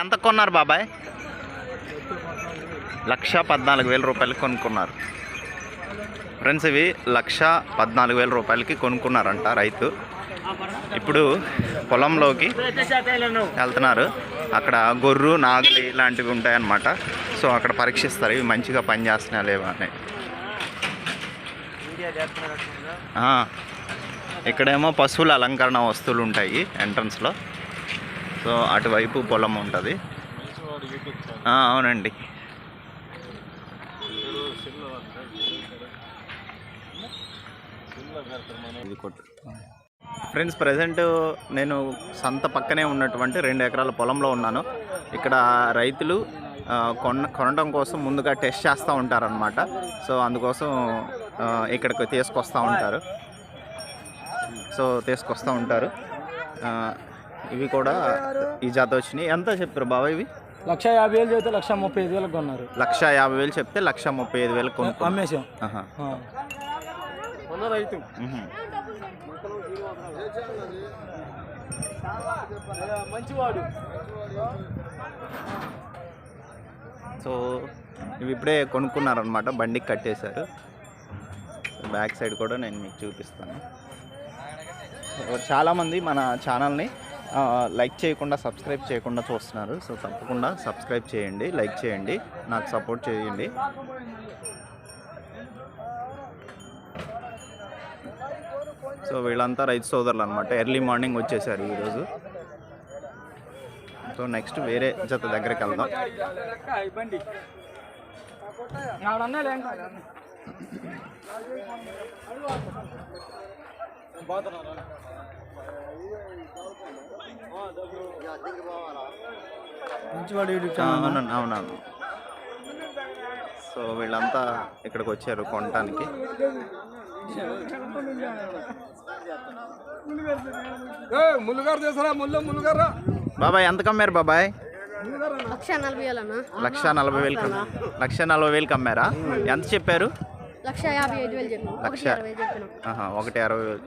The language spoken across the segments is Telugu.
ఎంత కొన్నారు బాబాయ్? లక్ష పద్నాలుగు వేల రూపాయలకి కొనుక్కున్నారు. ఫ్రెండ్స్ ఇవి లక్ష పద్నాలుగు వేల రూపాయలకి కొనుక్కున్నారంట రైతు. ఇప్పుడు పొలంలోకి వెళ్తున్నారు. అక్కడ గొర్రు నాగలి ఇలాంటివి ఉంటాయన్నమాట. సో అక్కడ పరీక్షిస్తారు. ఇవి మంచిగా పనిచేస్తున్నాయా లేవా అని. ఇక్కడేమో పశువుల అలంకరణ వస్తువులు ఉంటాయి ఎంట్రన్స్లో. సో అటువైపు పొలం ఉంటుంది. అవునండి. ఇది కొట్టు ఫ్రెండ్స్ ప్రజెంట్ నేను సంత పక్కనే ఉన్నటువంటి రెండు ఎకరాల పొలంలో ఉన్నాను. ఇక్కడ రైతులు కొన కొనడం కోసం ముందుగా టెస్ట్ చేస్తూ ఉంటారనమాట సో అందుకోసం ఇక్కడికి తీసుకొస్తూ ఉంటారు. సో తీసుకొస్తూ ఉంటారు. ఇవి కూడా ఈ జాత వచ్చినాయి. ఎంత చెప్పారు బాబా ఇవి? లక్ష యాభై వేలు చెబితే లక్ష ముప్పై ఐదు వేలకు కొన్నారు. లక్ష యాభై వేలు చెప్తే లక్ష ముప్పై ఐదు వేలు కొనుక్కో అమ్మేసాం. రైతు. మంచివాడు. సో ఇవి ఇప్పుడే కొనుక్కున్నారనమాట బండికి కట్టేశారు. బ్యాక్ సైడ్ కూడా నేను మీకు చూపిస్తాను. చాలామంది మన ఛానల్ని లైక్ చేయకుండా సబ్స్క్రైబ్ చేయకుండా చూస్తున్నారు. సో తప్పకుండా సబ్స్క్రైబ్ చేయండి లైక్ చేయండి నాకు సపోర్ట్ చేయండి. సో వీళ్ళంతా రైతు సోదరులు అనమాట ఎర్లీ మార్నింగ్ వచ్చేసారు ఈరోజు. సో నెక్స్ట్ వేరే జత దగ్గరికి వెళ్దాం. బాగున్నారా? అవునండి అవునవును సో వీళ్ళంతా ఇక్కడికి వచ్చారు కొనటానికి. ముల్లుగారు చేసారా ముళ్ళు ముల్లుగారా? బాబాయ్ ఎంత కమ్మారు బాబాయ్? లక్ష నలభై వేలన్నా. లక్ష నలభై వేలు లక్ష నలభై వేలు అమ్మారా ఎంత చెప్పారు? లక్ష యాభై ఐదు వేలు ఒకటి లక్ష. ఒకటి అరవై వేలు.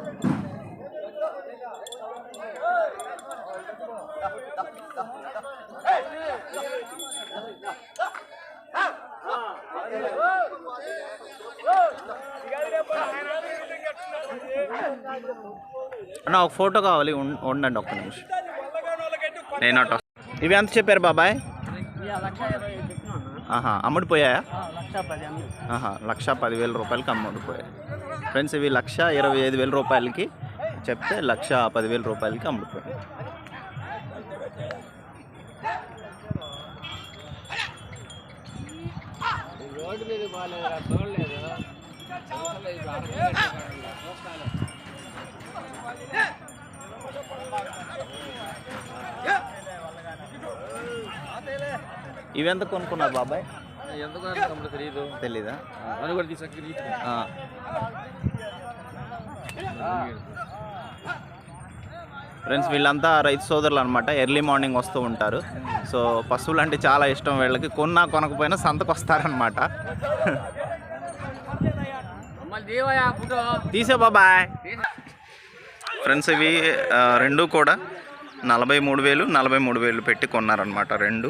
అన్న ఒక ఫోటో కావాలి ఉండండి ఒక్క నిమిషం. నేను అటు. ఇవి ఎంత చెప్పారు బాబాయ్? ఆహా అమ్ముడిపోయాయా? లక్ష పది అమ్మి ఆహా లక్ష పదివేల రూపాయలకి అమ్ముడిపోయాయి. ఫ్రెండ్స్ ఇవి లక్ష ఇరవై ఐదు వేల రూపాయలకి చెప్తే లక్ష పదివేల రూపాయలకి అమ్ముడిపోయాయి. రోడ్డు మీద చూడలేదు ఇవి ఎంత కొనుక్కున్నారు బాబాయ్? తెలియదు తెలీదా. అని కూడా తీసుకు. ఫ్రెండ్స్ వీళ్ళంతా రైతు సోదరులు అనమాట ఎర్లీ మార్నింగ్ వస్తూ ఉంటారు. సో పశువులు అంటే చాలా ఇష్టం వీళ్ళకి. కొన్నా కొనకపోయినా సంతకు వస్తారనమాట తీసే బాబాయ్. ఫ్రెండ్స్ ఇవి రెండు కూడా నలభై మూడు వేలు నలభై మూడు వేలు పెట్టి కొన్నారనమాట రెండు.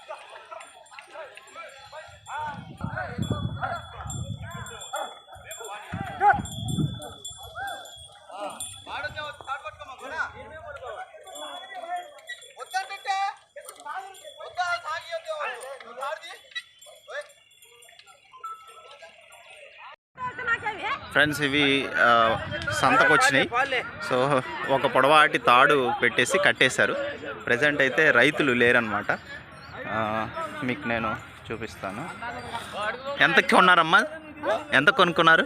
ఫ్రెండ్స్ ఇవి సంతకు వచ్చినాయి సో ఒక పొడవాటి తాడు పెట్టేసి కట్టేశారు. ప్రజెంట్ అయితే రైతులు లేరనమాట మీకు నేను చూపిస్తాను. ఎంతకి కొన్నారమ్మా? ఎంత కొనుక్కున్నారు?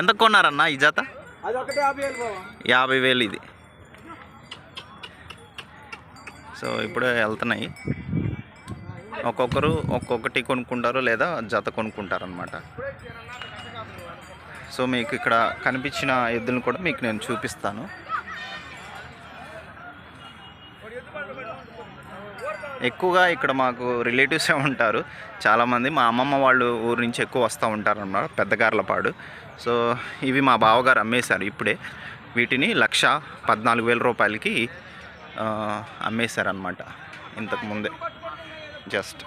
ఎంత కొన్నారన్నా ఈ జత? యాభై వేలు ఇది. సో ఇప్పుడే వెళ్తున్నాయి. ఒక్కొక్కరు ఒక్కొక్కటి కొనుక్కుంటారు లేదా జత కొనుక్కుంటారు అనమాట సో మీకు ఇక్కడ కనిపించిన ఎద్దులను కూడా మీకు నేను చూపిస్తాను. ఎక్కువగా ఇక్కడ మాకు రిలేటివ్సే ఉంటారు. చాలామంది మా అమ్మమ్మ వాళ్ళు ఊరు నుంచి ఎక్కువ వస్తూ ఉంటారు అన్నమాట పెద్దగార్లపాడు సో ఇవి మా బావగారు అమ్మేశారు ఇప్పుడే. వీటిని లక్ష పద్నాలుగు వేల రూపాయలకి అమ్మేశారనమాట ఇంతకుముందే జస్ట్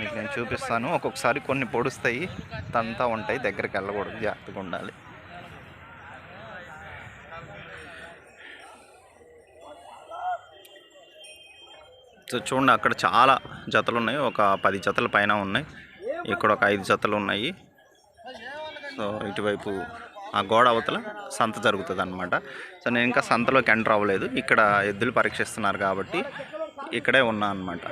మీకు నేను చూపిస్తాను. ఒక్కొక్కసారి కొన్ని పొడుస్తాయి. తంతా ఉంటాయి. దగ్గరికి వెళ్ళకూడదు. జాగ్రత్తగా ఉండాలి. సో చూడండి అక్కడ చాలా జతలు ఉన్నాయి. ఒక పది జతల పైన ఉన్నాయి. ఇక్కడ ఒక ఐదు జతలు ఉన్నాయి. సో ఇటువైపు ఆ గోడ అవతల సంత జరుగుతుంది అనమాట సో నేను ఇంకా సంతలోకి ఎంటర్ అవ్వలేదు. ఇక్కడ ఎద్దులు పరీక్షిస్తున్నారు కాబట్టి ఇక్కడే ఉన్నా అనమాట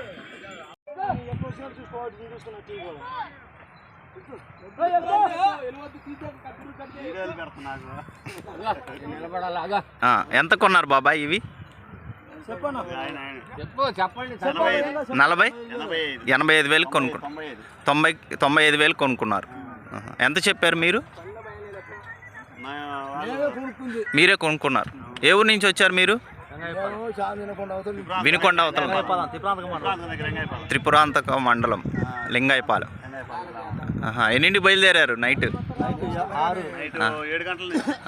ఎంత కొన్నారు బాబాయ్ ఇవి? నలభై? ఎనభై ఐదు వేలు కొనుక్కున్నారు తొంభై తొంభై ఐదు వేలు కొనుక్కున్నారు. ఎంత చెప్పారు మీరు? మీరే కొనుక్కున్నారు. ఏ ఊరు నుంచి వచ్చారు మీరు? వినుకొండ అవతల త్రిపురాంతక మండలం లింగాయపాలెం ఆహా. ఎన్నింటి బయలుదేరారు నైట్?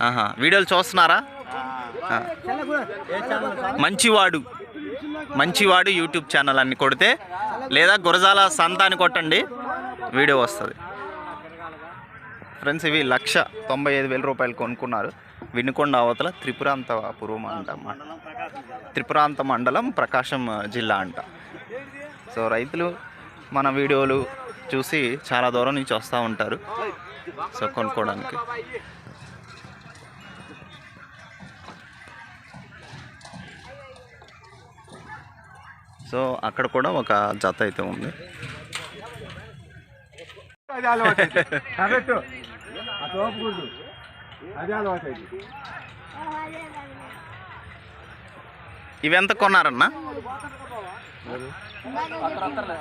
ఆహా. వీడియోలు చూస్తున్నారా. మంచివాడు. మంచివాడు యూట్యూబ్ ఛానల్ అన్ని కొడితే లేదా గురజాల సంత అని కొట్టండి వీడియో వస్తుంది. ఫ్రెండ్స్ ఇవి లక్ష తొంభై ఐదు వేల రూపాయలు కొనుక్కున్నారు. వినుకొండ అవతల త్రిపురాంతపురం అంట త్రిపురాంత మండలం ప్రకాశం జిల్లా అంట. సో రైతులు మన వీడియోలు చూసి చాలా దూరం నుంచి వస్తూ ఉంటారు. సో కొనుక్కోవడానికి. సో అక్కడ కూడా ఒక జత అయితే ఉంది. అదే అది అలవాటు అయింది. ఇవి ఎంత కొన్నారన్నా?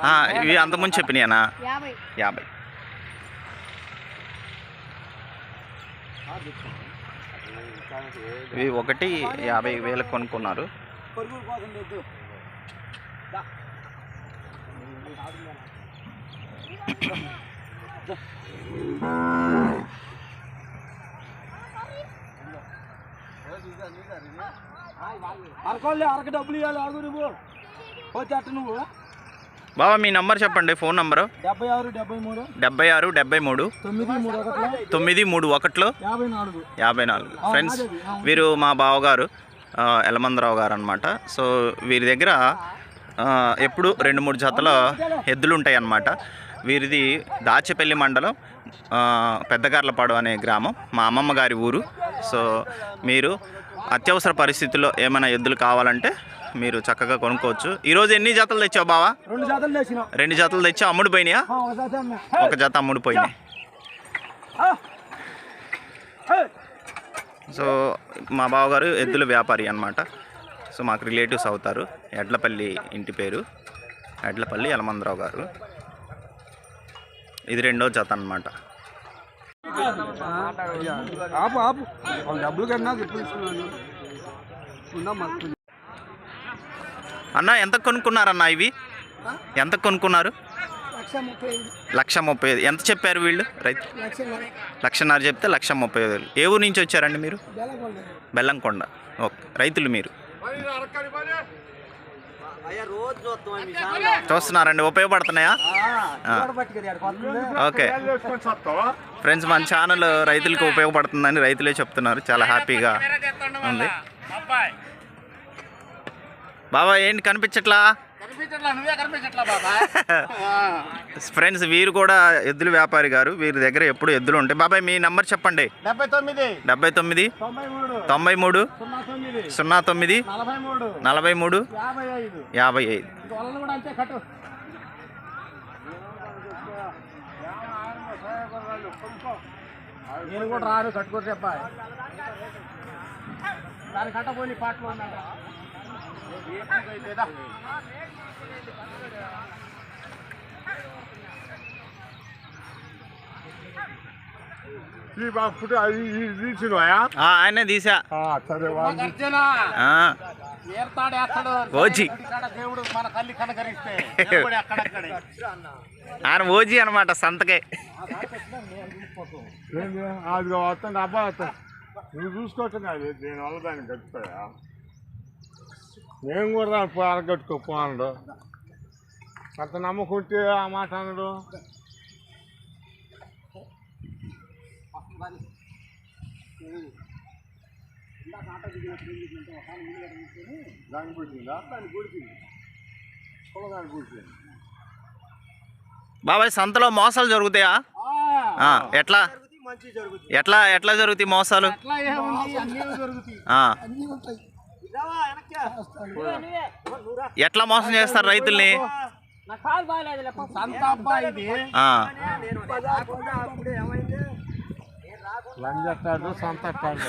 ఆ, ఇవి అంతకుముందు చెప్పినాయనా? యాభై. యాభై. ఇవి ఒకటి యాభై వేలకు కొనుక్కున్నారు. పరుగులు కోసం లేదు అరకోళ్ళే అరక డబ్బులు ఇవ్వాలి ఆగు నువ్వు. పోతే అట్ట నువ్వు. బాబా మీ నంబర్ చెప్పండి ఫోన్ నంబరు. డెబ్బై ఆరు డెబ్బై మూడు. డెబ్బై ఆరు డెబ్బై మూడు. తొమ్మిది మూడు ఒకటి తొమ్మిది మూడు ఒకటిలో. యాభై నాలుగు. యాభై నాలుగు. ఫ్రెండ్స్ వీరు మా బావగారు ఆ, యలమందరావు గారు అనమాట సో వీరి దగ్గర ఎప్పుడు రెండు మూడు జతల ఎద్దులు ఉంటాయి అన్నమాట వీరిది దాచేపల్లి మండలం పెద్దగార్లపాడు అనే గ్రామం మా అమ్మమ్మ గారి ఊరు. సో మీరు అత్యవసర పరిస్థితుల్లో ఏమైనా ఎద్దులు కావాలంటే మీరు చక్కగా కొనుక్కోవచ్చు. ఈరోజు ఎన్ని జతలు తెచ్చావు బావా? రెండు జాతలు రెండు జతలు తెచ్చావు అమ్ముడు పోయినాయా? ఒక జాత అమ్ముడు పోయినాయి. సో మా బావగారు ఎద్దుల వ్యాపారి అన్నమాట. సో మాకు రిలేటివ్స్ అవుతారు. ఎడ్లపల్లి ఇంటి పేరు. ఎడ్లపల్లి యలమందరావు గారు. ఇది రెండో జత అన్నమాట. ఆపు ఆపు వాళ్ళ డబ్బులు కన్నా అన్న ఎంత కొనుక్కున్నారన్న ఇవి? ఎంత కొనుక్కున్నారు? లక్ష ముప్పై ఐదు. ఎంత చెప్పారు వీళ్ళు? రైతు లక్ష లక్షన్నర చెప్తే లక్ష ముప్పై ఐదు వేలు. ఏ ఊరు నుంచి వచ్చారండి మీరు? బెల్లంకొండ. ఓకే. రైతులు మీరు? చూస్తున్నారండి ఉపయోగపడుతున్నాయా? ఆ. ఓకే. ఫ్రెండ్స్ మన ఛానల్ రైతులకు ఉపయోగపడుతుందని రైతులే చెప్తున్నారు చాలా హ్యాపీగా ఉంది. బాబా ఏంటి కనిపించట్లా? ఫ్రెండ్స్ వీరు కూడా ఎద్దుల వ్యాపారి గారు. వీరి దగ్గర ఎప్పుడు ఎద్దులు ఉంటాయి. బాబాయ్ మీ నంబర్ చెప్పండి. డెబ్బై తొమ్మిది. తొంభై మూడు. సున్నా తొమ్మిది. నలభై మూడు. యాభై ఐదు. కూడా అంతే కట్టు. నేను కూడా రాను కట్టుకో చెప్పా దాని కట్టపోయి పాటలు ఉన్నాడా ఆయన తీసా. ఓజీ. ఆయన ఓజీ అనమాట సంతకే. అది వస్తుంది అబ్బాయి నువ్వు చూసుకోవచ్చు నేను దీనివల్ల దాన్ని గడిచిపోయా? నేను కూడా అరగట్టుకోపోనడు అంత నమ్మకుంటే ఆ మాట అనడు దాన్ని గుడిచిందా దాన్ని గుడిచింది దాన్ని గుడిచింది బాబాయ్ సంతలో మోసాలు జరుగుతాయా? ఆ, ఎట్లా? ఎట్లా ఎట్లా జరుగుతాయి మోసాలు అట్లా ఏముంది అన్నీ జరుగుతాయి ఆ, అన్నీ ఉంటాయి ఎట్లా మోసం చేస్తారు రైతుల్ని? లంజెట్టాడు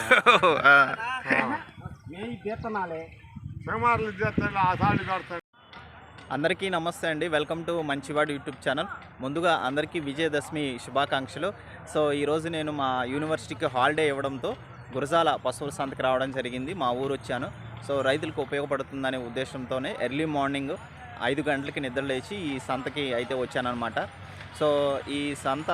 అందరికీ నమస్తే అండి. Welcome to Manchivadu YouTube channel. ముందుగా అందరికీ విజయదశమి శుభాకాంక్షలు. సో ఈరోజు నేను మా యూనివర్సిటీకి హాలిడే ఇవ్వడంతో గురజాల పశువుల సంతకి రావడం జరిగింది. మా ఊరు వచ్చాను. సో రైతులకు ఉపయోగపడుతుందనే ఉద్దేశంతోనే ఎర్లీ మార్నింగ్ ఐదు గంటలకి నిద్రలేచి ఈ సంతకి అయితే వచ్చానన్నమాట. సో ఈ సంత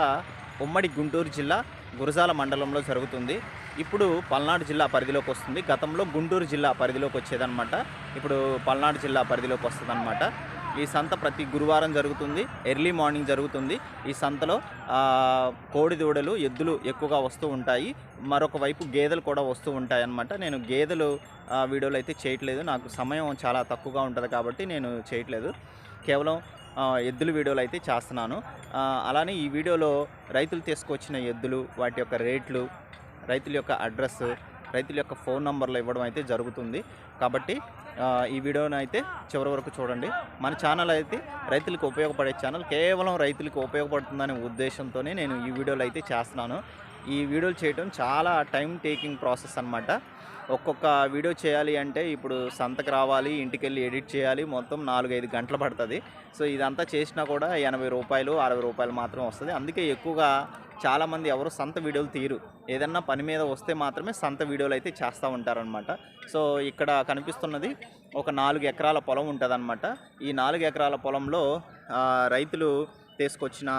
ఉమ్మడి గుంటూరు జిల్లా గురజాల మండలంలో జరుగుతుంది. ఇప్పుడు పల్నాడు జిల్లా పరిధిలోకి వస్తుంది. గతంలో గుంటూరు జిల్లా పరిధిలోకి వచ్చేదన్నమాట. ఇప్పుడు పల్నాడు జిల్లా పరిధిలోకి వస్తుందన్నమాట. ఈ సంత ప్రతి గురువారం జరుగుతుంది. ఎర్లీ మార్నింగ్ జరుగుతుంది. ఈ సంతలో కోడిదూడలు కోడి దూడలు ఎద్దులు ఎక్కువగా వస్తూ ఉంటాయి. మరొక వైపు గేదెలు కూడా వస్తూ ఉంటాయి అన్నమాట నేను గేదెలు వీడియోలు అయితే చేయట్లేదు. నాకు సమయం చాలా తక్కువగా ఉంటుంది కాబట్టి నేను చేయట్లేదు. కేవలం ఎద్దుల వీడియోలు అయితే చేస్తున్నాను. అలానే ఈ వీడియోలో రైతులు తీసుకొచ్చిన ఎద్దులు వాటి యొక్క రేట్లు రైతుల యొక్క అడ్రస్ రైతుల యొక్క ఫోన్ నంబర్లు ఇవ్వడం అయితే జరుగుతుంది. కాబట్టి ఈ వీడియోని అయితే చివరి వరకు చూడండి. మన ఛానల్ అయితే రైతులకు ఉపయోగపడే ఛానల్ కేవలం రైతులకు ఉపయోగపడుతుందనే ఉద్దేశంతోనే నేను ఈ వీడియోలు అయితే చేస్తున్నాను. ఈ వీడియోలు చేయడం చాలా టైం టేకింగ్ ప్రాసెస్ అన్నమాట. ఒక్కొక్క వీడియో చేయాలి అంటే ఇప్పుడు సంతకు రావాలి ఇంటికి వెళ్ళి ఎడిట్ చేయాలి మొత్తం నాలుగైదు గంటలు పడుతుంది. సో ఇదంతా చేసినా కూడా ఎనభై రూపాయలు అరవై రూపాయలు మాత్రమే వస్తుంది. అందుకే ఎక్కువగా చాలామంది ఎవరు సంత వీడియోలు తీరు ఏదన్నా పని మీద వస్తే మాత్రమే సంత వీడియోలు అయితే చేస్తూ ఉంటారనమాట సో ఇక్కడ కనిపిస్తున్నది ఒక నాలుగు ఎకరాల పొలం ఉంటుందన్నమాట. ఈ నాలుగు ఎకరాల పొలంలో రైతులు తీసుకొచ్చిన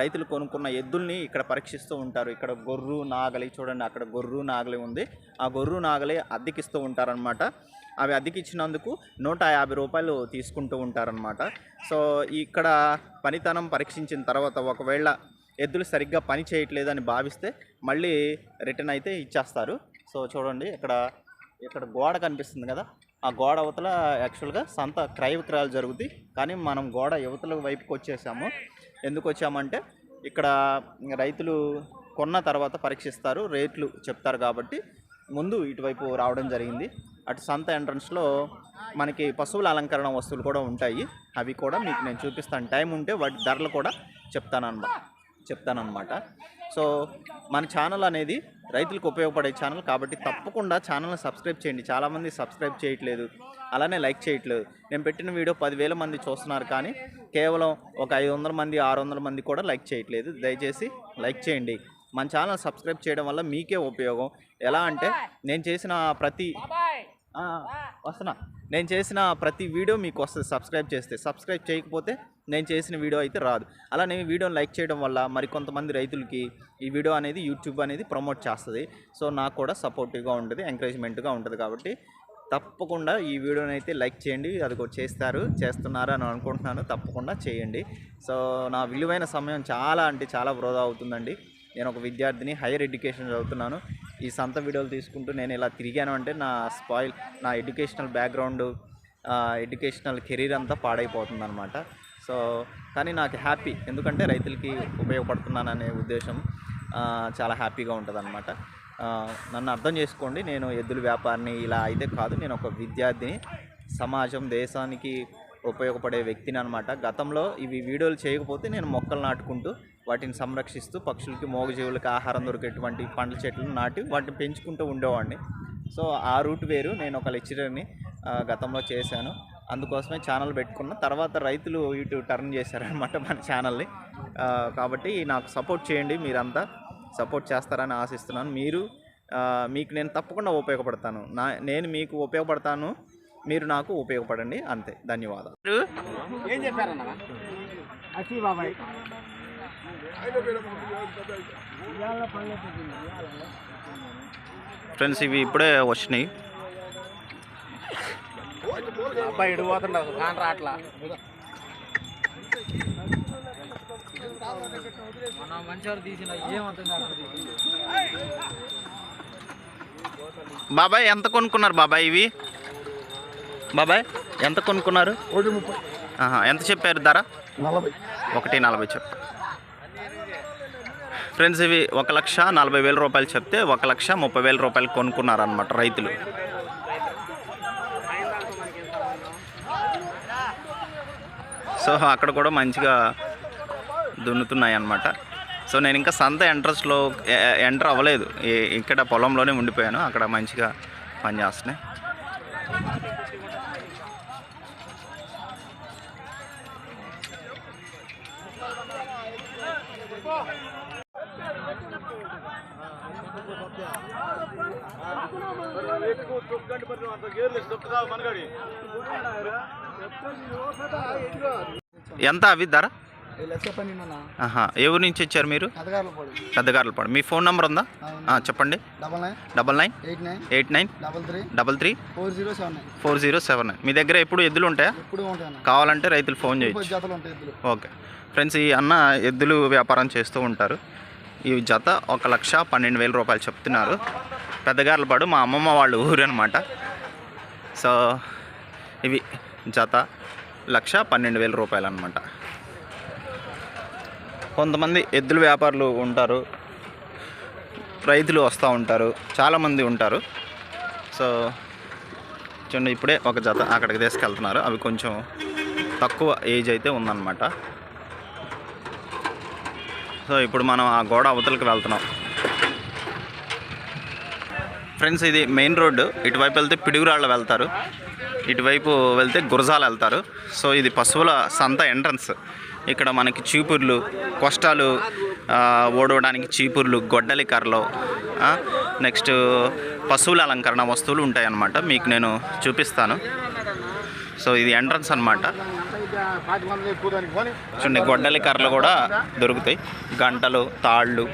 రైతులు కొనుక్కున్న ఎద్దుల్ని ఇక్కడ పరీక్షిస్తూ ఉంటారు. ఇక్కడ గొర్రు నాగలి చూడండి అక్కడ గొర్రు నాగలి ఉంది. ఆ గొర్రు నాగలి అద్దెకిస్తూ ఉంటారనమాట అవి అద్దెకిచ్చినందుకు నూట యాభై రూపాయలు తీసుకుంటూ ఉంటారనమాట సో ఇక్కడ పనితనం పరీక్షించిన తర్వాత ఒకవేళ ఎద్దులు సరిగ్గా పని చేయట్లేదని భావిస్తే మళ్ళీ రిటర్న్ అయితే ఇచ్చేస్తారు. సో చూడండి ఇక్కడ ఇక్కడ గోడ కనిపిస్తుంది కదా? ఆ గోడ అవతల యాక్చువల్గా సంత క్రయ విక్రయాలు జరుగుతాయి. కానీ మనం గోడ యువతల వైపుకి వచ్చేసాము. ఎందుకు వచ్చామంటే ఇక్కడ రైతులు కొన్న తర్వాత పరీక్షిస్తారు రేట్లు చెప్తారు కాబట్టి ముందు ఇటువైపు రావడం జరిగింది. అటు సంత ఎంట్రన్స్లో మనకి పశువుల అలంకరణ వస్తువులు కూడా ఉంటాయి. అవి కూడా మీకు నేను చూపిస్తాను. టైం ఉంటే వాటి ధరలు కూడా చెప్తానన్నమాట చెప్తానన్నమాట సో మన ఛానల్ అనేది రైతులకు ఉపయోగపడే ఛానల్ కాబట్టి తప్పకుండా ఛానల్ని సబ్స్క్రైబ్ చేయండి. చాలామంది సబ్స్క్రైబ్ చేయట్లేదు. అలానే లైక్ చేయట్లేదు. నేను పెట్టిన వీడియో పదివేల మంది చూస్తున్నారు కానీ కేవలం ఒక ఐదు వందల మంది ఆరు వందల మంది కూడా లైక్ చేయట్లేదు. దయచేసి లైక్ చేయండి. మన ఛానల్ సబ్స్క్రైబ్ చేయడం వల్ల మీకే ఉపయోగం. ఎలా అంటే నేను చేసిన ప్రతి వస్తున్నా. నేను చేసిన ప్రతి వీడియో మీకు వస్తుంది. సబ్స్క్రైబ్ చేస్తే సబ్స్క్రైబ్ చేయకపోతే నేను చేసిన వీడియో అయితే రాదు. అలానే వీడియోని లైక్ చేయడం వల్ల మరికొంతమంది రైతులకి ఈ వీడియో అనేది యూట్యూబ్ అనేది ప్రమోట్ చేస్తుంది. సో నాకు కూడా సపోర్టివ్గా ఉంటుంది ఎంకరేజ్మెంట్గా ఉంటుంది కాబట్టి తప్పకుండా ఈ వీడియోని అయితే లైక్ చేయండి. అది కూడా చేస్తారు చేస్తున్నారు అని అనుకుంటున్నాను. తప్పకుండా చేయండి. సో నా విలువైన సమయం చాలా అంటే చాలా వృధా అవుతుందండి. నేను ఒక విద్యార్థిని హైయర్ ఎడ్యుకేషన్ చదువుతున్నాను. ఈ సంత వీడియోలు తీసుకుంటూ నేను ఇలా తిరిగాను అంటే నా స్పాయిల్ నా ఎడ్యుకేషనల్ బ్యాక్గ్రౌండ్ ఎడ్యుకేషనల్ కెరీర్ అంతా పాడైపోతుంది అనమాట సో కానీ నాకు హ్యాపీ. ఎందుకంటే రైతులకి ఉపయోగపడుతున్నాననే ఉద్దేశం చాలా హ్యాపీగా ఉంటుంది అనమాట నన్ను అర్థం చేసుకోండి నేను ఎద్దుల వ్యాపారిని ఇలా అయితే కాదు. నేను ఒక విద్యార్థిని. సమాజం దేశానికి ఉపయోగపడే వ్యక్తిని అనమాట గతంలో ఇవి వీడియోలు చేయకపోతే నేను మొక్కలు నాటుకుంటూ వాటిని సంరక్షిస్తూ పక్షులకి మోగజీవులకి ఆహారం దొరికేటువంటి పండ్ల చెట్లను నాటి వాటిని పెంచుకుంటూ ఉండేవాడిని. సో ఆ రూట్ వేరు. నేను ఒక లెక్చరర్ని గతంలో చేశాను. అందుకోసమే ఛానల్ పెట్టుకున్న. తర్వాత రైతులు ఇటు టర్న్ చేశారనమాట మన ఛానల్ని. కాబట్టి నాకు సపోర్ట్ చేయండి మీరంతా. సపోర్ట్ చేస్తారని ఆశిస్తున్నాను. మీరు మీకు నేను తప్పకుండా ఉపయోగపడతాను. నా నేను మీకు ఉపయోగపడతాను. మీరు నాకు ఉపయోగపడండి. అంతే. ధన్యవాదాలు. ఏం చెప్పారన్న బాబాయ్ ఫ్రెండ్స్ ఇవి ఇప్పుడే వచ్చినాయి. అబ్బాయి ఇటు పోతుండదు కాన్ రాట్లా మన మంచివారు తీసిన ఏమవుతుంది బాబాయ్ ఎంత కొనుక్కున్నారు బాబాయ్ ఇవి? బాబాయ్ ఎంత కొనుక్కున్నారు? ఒకటి ముప్పై. ఆహా, ఎంత చెప్పారు ధర? నలభై. ఒకటి నలభై చెప్పు. ఫ్రెండ్స్ ఇవి ఒక లక్ష నలభై వేల రూపాయలు చెప్తే ఒక లక్ష ముప్పై వేల రూపాయలు కొనుక్కున్నారనమాట రైతులు. సో అక్కడ కూడా మంచిగా దున్నుతున్నాయి అన్నమాట సో నేను ఇంకా సంత ఎంట్రన్స్లో ఎంటర్ అవ్వలేదు. ఇక్కడ పొలంలోనే ఉండిపోయాను. అక్కడ మంచిగా పనిచేస్తున్నాయి. ఎంత అవి ధర ఏ ఊరు నుంచి వచ్చారు మీరు? పెద్దగారులపాడు. మీ ఫోన్ నెంబర్ ఉందా? చెప్పండి. Double nine. Eight nine. Double three. Four zero seven nine. మీ దగ్గర ఎప్పుడు ఎద్దులు ఉంటాయా? కావాలంటే రైతులు ఫోన్ చేయొచ్చు. ఓకే. ఫ్రెండ్స్ ఈ అన్న ఎద్దులు వ్యాపారం చేస్తూ ఉంటారు. ఈ జత ఒక లక్ష పన్నెండు వేల రూపాయలు చెప్తున్నారు. పెద్దగార్లపాడు మా అమ్మమ్మ వాళ్ళ ఊరు అనమాట సో ఇవి జత లక్ష పన్నెండు వేల రూపాయలు అనమాట కొంతమంది ఎద్దుల వ్యాపారులు ఉంటారు రైతులు వస్తూ ఉంటారు చాలామంది ఉంటారు. సో చూడండి ఇప్పుడే ఒక జత అక్కడికి తీసుకెళ్తున్నారు. అవి కొంచెం తక్కువ ఏజ్ అయితే ఉందన్నమాట. సో ఇప్పుడు మనం ఆ గోడ అవతలకు వెళ్తున్నాం. ఫ్రెండ్స్ ఇది మెయిన్ రోడ్డు. ఇటువైపు వెళ్తే పిడుగురాళ్ళు వెళ్తారు. ఇటువైపు వెళ్తే గురజాలు వెళ్తారు. సో ఇది పశువుల సంత ఎంట్రన్స్. ఇక్కడ మనకి చీపుర్లు కొష్టాలు ఓడవడానికి చీపుర్లు గొడ్డలి కర్రలు నెక్స్ట్ పశువుల అలంకరణ వస్తువులు ఉంటాయన్నమాట. మీకు నేను చూపిస్తాను. సో ఇది ఎంట్రన్స్ అన్నమాట. చూడండి గొడ్డలి కర్రలు కూడా దొరుకుతాయి. గంటలు తాళ్ళు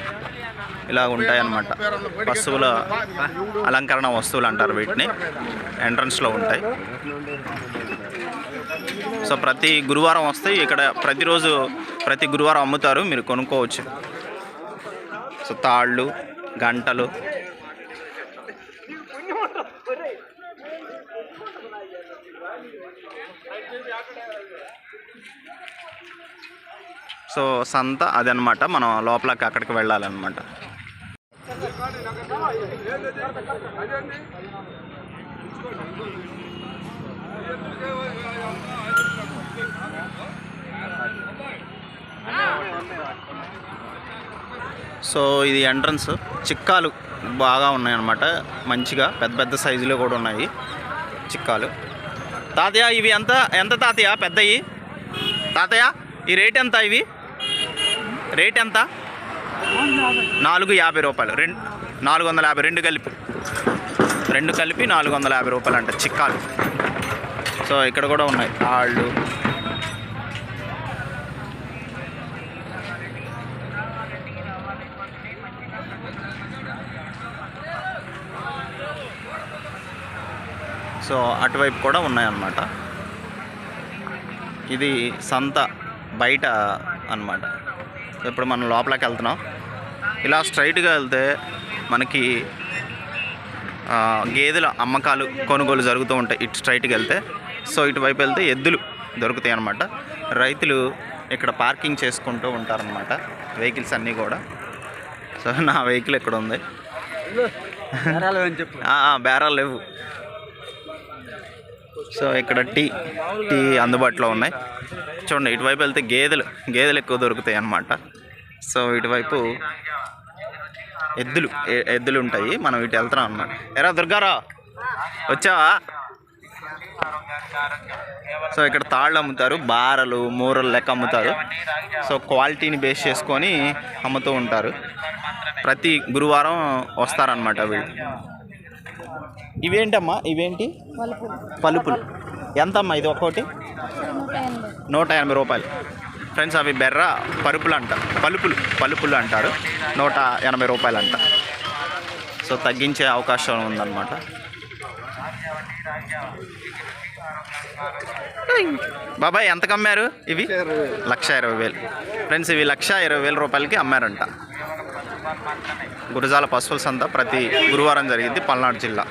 ఇలా ఉంటాయన్నమాట. వస్తువుల అలంకరణ వస్తువులు అంటారు వీటిని. ఎంట్రన్స్లో ఉంటాయి. సో ప్రతి గురువారం వస్తాయి. ఇక్కడ ప్రతిరోజు ప్రతి గురువారం అమ్ముతారు. మీరు కొనుక్కోవచ్చు. సో తాళ్ళు గంటలు. సో సంత అదనమాట మనం లోపలికి అక్కడికి వెళ్ళాలన్నమాట సో ఇది ఎంట్రన్స్ చిక్కాలు బాగా ఉన్నాయన్నమాట మంచిగా పెద్ద పెద్ద సైజులో కూడా ఉన్నాయి చిక్కాలు. తాతయ్య ఇవి ఎంత ఎంత తాతయ్య? పెద్దవి తాతయ్య ఈ రేట్ ఎంత ఇవి? రేట్ ఎంత? నాలుగు యాభై రూపాయలు. రెండు నాలుగు వందల యాభై రెండు కలిపి. రెండు కలిపి నాలుగు వందల యాభై రూపాయలు అంట చిక్కాలు. సో ఇక్కడ కూడా ఉన్నాయి. తాళ్ళు సో అటువైపు కూడా ఉన్నాయన్నమాట. ఇది సంత బయట అన్నమాట. ఇప్పుడు మనం లోపలికి వెళ్తున్నాం. ఇలా స్ట్రైట్గా వెళ్తే మనకి గేదెల అమ్మకాలు కొనుగోలు జరుగుతూ ఉంటాయి ఇటు స్ట్రైట్కి వెళ్తే. సో ఇటువైపు వెళ్తే ఎద్దులు దొరుకుతాయి అన్నమాట. రైతులు ఇక్కడ పార్కింగ్ చేసుకుంటూ ఉంటారనమాట వెహికల్స్ అన్నీ కూడా. సో నా వెహికల్ ఇక్కడ ఉంది? బేరాలు లేవు. సో ఇక్కడ టీ టీ అందుబాటులో ఉన్నాయి. చూడండి ఇటువైపు వెళ్తే గేదెలు గేదెలు ఎక్కువ దొరుకుతాయి అన్నమాట. సో ఇటువైపు ఎద్దులు ఎద్దులు ఉంటాయి. మనం ఇటు వెళ్తున్నాం అన్నమాట. ఎరా దుర్గారా వచ్చావా? సో ఇక్కడ తాళ్ళు అమ్ముతారు బారలు మూరలు లెక్క అమ్ముతారు. సో క్వాలిటీని బేస్ చేసుకొని అమ్ముతూ ఉంటారు. ప్రతి గురువారం వస్తారనమాట వీళ్ళు. ఇవేంటమ్మా? ఇవేంటి? పలుపులు. ఎంతమ్మా ఇది ఒక్కోటి? నూట ఎనభై రూపాయలు. ఫ్రెండ్స్ అవి బెర్ర పరుపులు అంట పలుపులు పలుపులు అంటారు. నూట ఎనభై రూపాయలు అంట సో తగ్గించే అవకాశం ఉందన్నమాట. బాబాయ్ ఎంతకు అమ్మారు ఇవి? లక్ష ఇరవై వేలు. ఫ్రెండ్స్ ఇవి లక్ష ఇరవై వేల రూపాయలకి అమ్మారంట. గురజాల పశువుల సంత ప్రతి గురువారం జరిగింది పల్నాడు జిల్లా.